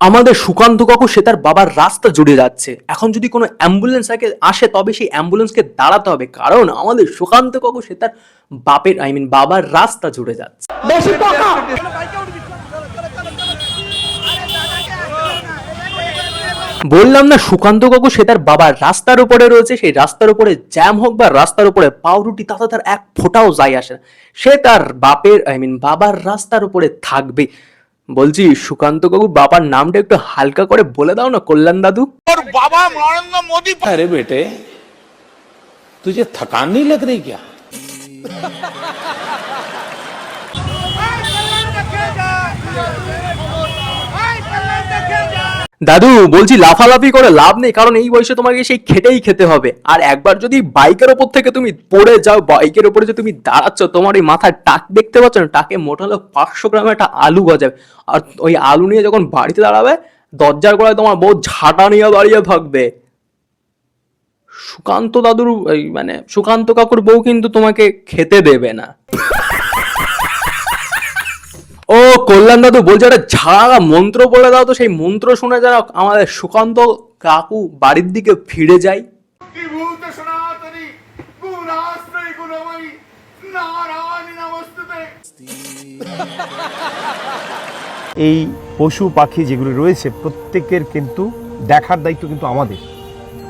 আমাদের সুকান্ত কাকু সে তার বাবার রাস্তা জুড়ে যাচ্ছে। এখন যদি কোনো অ্যাম্বুলেন্স আগে আসে তবে সেই অ্যাম্বুলেন্সকে দাঁড়াতে হবে। কারণ আমাদের সুকান্ত কাকু সে তার বাপের আই মিন বাবার রাস্তা জুড়ে যাচ্ছে। বললাম না সুকান্ত কাকু সে তার বাবার রাস্তার উপরে রয়েছে। সেই রাস্তার উপরে জ্যাম হোক বা রাস্তার উপরে পাউরুটি তাতে তার এক ফোঁটাও যায় আসে সে তার বাপের আই মিন বাবার রাস্তার উপরে থাকবে বলছি সুকান্ত কাকুর বাবার নামটা একটু হালকা করে বলে দাও না কল্যাণ দাদু और बाबा नरेंद्र मोदी अरे बेटे तुझे थकान नहीं लग रही क्या দাদু, বলছি লাফালাফি করে লাভ নেই, কারণ এই বয়সে তোমাকে সেই খেটেই খেতে হবে। আর একবার যদি বাইকের ওপর থেকে তুমি পড়ে যাও, বাইকের ওপরে যে তুমি দাঁড়াচ্ছ, তোমার এই মাথার টাক দেখতে পাচ্ছ না, টাকে মোটা হলো পাঁচশো গ্রামের একটা আলু গজাবে। আর ওই আলু নিয়ে যখন বাড়িতে দাঁড়াবে, দরজার গোড়ায় তোমার বউ ঝাঁটা নিয়ে দাঁড়িয়ে থাকবে। সুকান্ত দাদুর মানে সুকান্ত কাকুর বউ কিন্তু তোমাকে খেতে দেবে না। ও কল্যাণ দাদু বলছে একটা ঝাড়া মন্ত্র বলে দাও তো সেই মন্ত্র শুনে যারা আমাদের সুকান্ত কাকু বাড়ির দিকে ফিরে যায়। এই পশু পাখি যেগুলো রয়েছে প্রত্যেকের কিন্তু দেখার দায়িত্ব কিন্তু আমাদের।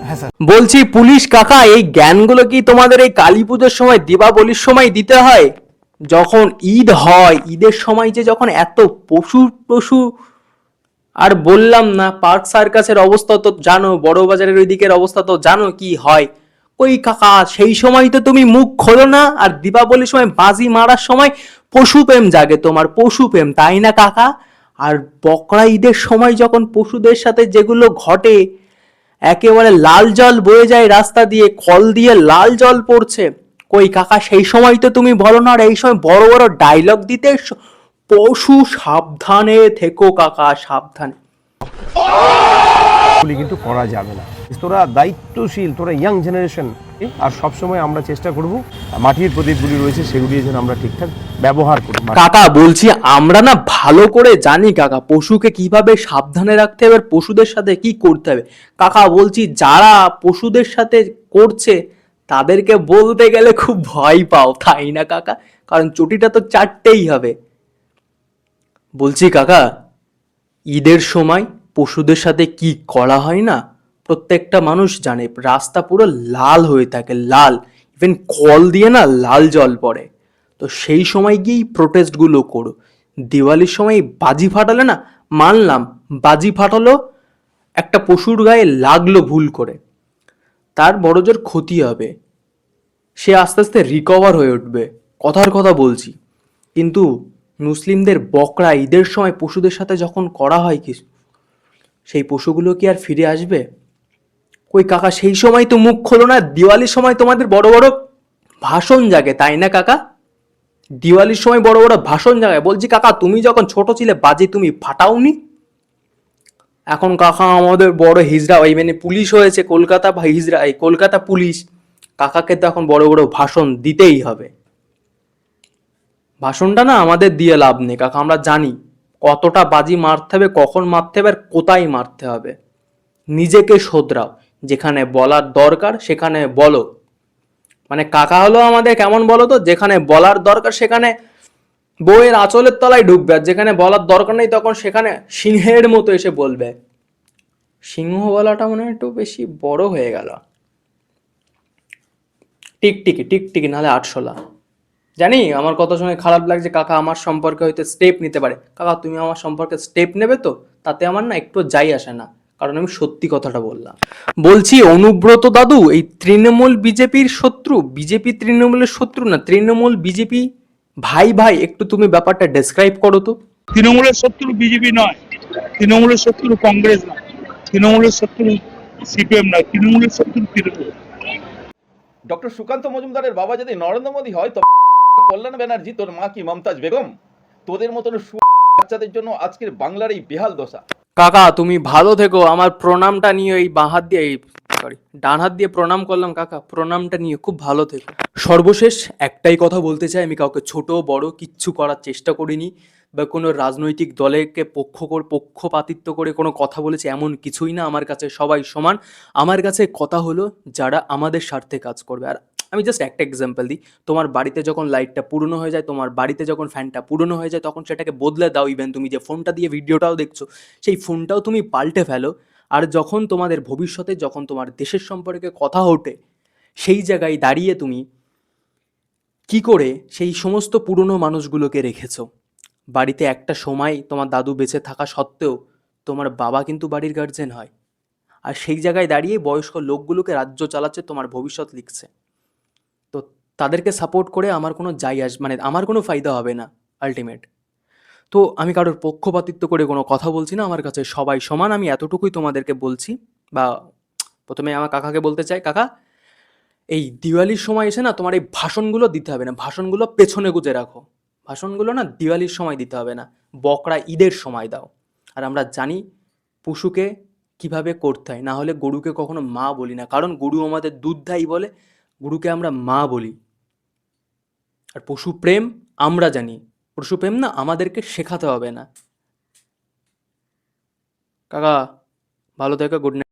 হ্যাঁ বলছি পুলিশ কাকা এই জ্ঞানগুলো কি তোমাদের এই কালী পুজোর সময় দীপাবলির সময় দিতে হয়? যখন ঈদ হয়, ঈদের সময় যে যখন এত পশু পশু আর বললাম না, পার্ক সার্কাসের অবস্থা তো জানো, বড় বাজারের ওই দিকের অবস্থা তো জানো কি হয়। ওই কাকা, সেই সময় তো তুমি মুখ খোলো না, আর দীপাবলির সময় বাজি মারার সময় পশু প্রেম জাগে তোমার, পশু প্রেম, তাই না কাকা? আর বকরা ঈদের সময় যখন পশুদের সাথে যেগুলো ঘটে, একেবারে লাল জল বয়ে যায় রাস্তা দিয়ে কল দিয়ে লাল জল পড়ছে। কই কাকা সেই সময় তো তুমি বলো না আর এই সময় বড় বড় ডায়লগ দিতে পশু সাবধানে থেকো কাকা সাবধানে। কিন্তু করা যাবে না। তোরা দায়িত্বশীল তোরা ইয়াং জেনারেশন আর সবসময় আমরা চেষ্টা করব মাটির প্রদীপগুলি রয়েছে সেগুলি যেন আমরা ঠিকঠাক ব্যবহার করি। কাকা বলছি আমরা না ভালো করে জানি কাকা পশুকে কীভাবে সাবধানে রাখতে হবে পশুদের সাথে কি করতে হবে। কাকা বলছি যারা পশুদের সাথে করছে তাদেরকে বলতে গেলে খুব ভয় পাও, তাই না কাকা? কারণ চটিটা তো চারটেই হবে। বলছি কাকা, ঈদের সময় পশুদের সাথে কি করা হয় না? প্রত্যেকটা মানুষ জানে, রাস্তা পুরো লাল হয়ে থাকে, লাল। ইভেন কল দিয়ে না লাল জল পড়ে। তো সেই সময় গিয়েই প্রোটেস্টগুলো করো। দিওয়ালির সময় বাজি ফাটালে না, মানলাম, বাজি ফাটালো, একটা পশুর গায়ে লাগল ভুল করে। তার বড় জোর ক্ষতি হবে। সে আস্তে আস্তে রিকভার হয়ে উঠবে, কথার কথা বলছি। কিন্তু মুসলিমদের বকরা ঈদের সময় পশুদের সাথে যখন করা হয় কি সেই পশুগুলো কি আর ফিরে আসবে? ওই কাকা, সেই সময় তো মুখ খোলো না, দিওয়ালির সময় তোমাদের বড় বড় ভাষণ জাগে, তাই না কাকা? দিওয়ালির সময় বড় বড় ভাষণ জাগায় বলছি কাকা, তুমি যখন ছোট ছিলে, বাজে তুমি ফাটাওনি? এখন কাকা আমাদের বড় হিজড়া ওই মানে পুলিশ হয়েছে কলকাতা বা হিজড়া এই কলকাতা পুলিশ, কাকাকে তো এখন বড় বড় ভাষণ দিতেই হবে। ভাষণটা না আমাদের দিয়ে লাভ নেই, কাকা আমরা জানি কতটা বাজি মারতে হবে, কখন মারতে হবে আর কোথায় মারতে হবে। নিজেকে শোধরাও, যেখানে বলার দরকার সেখানে বলো। মানে কাকা হলো আমাদের কেমন বলো তো, যেখানে বলার দরকার সেখানে বইয়ের আঁচলের তলায় ঢুকবে আর যেখানে বলার দরকার নেই তখন সেখানে সিংহের মতো এসে বলবে। সিংহ বলাটা মনে হয় একটু বেশি বড় হয়ে গেল। টিকটিকি টিকটিকি, নাহলে আটশোলা। জানি, আমার কথা শুনে খারাপ লাগছে, কাকা আমার সম্পর্কে হয়তো স্টেপ নিতে পারে। কাকা, তুমি আমার সম্পর্কে স্টেপ নেবে তো? তাতে আমার না একটু যাই আসে না, কারণ আমি সত্যি কথাটা বললাম। বলছি, অনুব্রত দাদু, এই তৃণমূল বিজেপির শত্রু? বিজেপি তৃণমূলের শত্রু না, তৃণমূল বিজেপি ভাই ভাই একটু তুমি ব্যাপারটা ডেসক্রাইব করো তো। তৃণমূলের শত্রু বিজেপি নয় তৃণমূলের শত্রু কংগ্রেস নয় তৃণমূলের শত্রু সিপিএম নয় তৃণমূলের শত্রু তৃণমূল ডক্টর সুকান্ত মজুমদারের বাবা যদি নরেন্দ্র মোদী হয় তবে কল্যাণ ব্যানার্জি তোর মা কি মমতাজ বেগম? তোদের মতন বাচ্চাদের জন্য আজকের বাংলার এই বেহাল দশা। কাকা তুমি ভালো থেকো আমার প্রণামটা নিয়ে এই বাহাত দিয়ে সরি, ডান হাত দিয়ে প্রণাম করলাম কাকা, প্রণামটা নিয়ে খুব ভালো থেকো। সর্বশেষ একটাই কথা বলতে চাই, আমি কাউকে ছোট, বড় কিচ্ছু করার চেষ্টা করিনি বা কোনো রাজনৈতিক দলেকে পক্ষ পক্ষপাতিত্ব করে কোনো কথা বলেছে এমন কিছুই না, আমার কাছে সবাই সমান। আমার কাছে কথা হলো যারা আমাদের স্বার্থে কাজ করবে। আর আমি জাস্ট একটা এক্সাম্পল দিই, তোমার বাড়িতে যখন লাইটটা পুরনো হয়ে যায়, তোমার বাড়িতে যখন ফ্যানটা পুরনো হয়ে যায়, তখন সেটাকে বদলে দাও। ইভেন তুমি যে ফোনটা দিয়ে ভিডিওটাও দেখছ, সেই ফোনটাও তুমি পাল্টে ফেলো। আর যখন তোমাদের ভবিষ্যতে যখন তোমার দেশের সম্পর্কে কথা ওঠে, সেই জায়গায় দাঁড়িয়ে তুমি কি করে সেই সমস্ত পুরনো মানুষগুলোকে রেখেছো? বাড়িতে একটা সময় তোমার দাদু বেঁচে থাকা সত্ত্বেও তোমার বাবা কিন্তু বাড়ির গার্জেন হয়। আর সেই জায়গায় দাঁড়িয়ে বয়স্ক লোকগুলোকে রাজ্য চালাচ্ছে, তোমার ভবিষ্যৎ লিখছে। তো তাদেরকে সাপোর্ট করে আমার কোনো যাই আস মানে আমার কোনো ফায়দা হবে না আলটিমেট তো আমি কারোর পক্ষপাতিত্ব করে কোনো কথা বলছি না, আমার কাছে সবাই সমান, আমি এতটুকুই তোমাদেরকে বলছি বা প্রথমে আমার কাকাকে বলতে চাই, কাকা, এই দিওয়ালির সময় এসে না তোমার এই ভাষণগুলো দিতে হবে না, ভাষণগুলো পেছনে গুজে রাখো। ভাষণগুলো না দিওয়ালির সময় দিতে হবে না, বকরা ঈদের সময় দাও। আর আমরা জানি পশুকে কীভাবে করতে হয়, না হলে গরুকে কখনো মা বলি না, কারণ গরু আমাদের দুধ দেয় বলে, গরুকে আমরা মা বলি। আর পশু প্রেম আমরা জানি পশু প্রেম না আমাদেরকে শেখাতে হবে না। কাকা ভালো থেকো গুড নাইট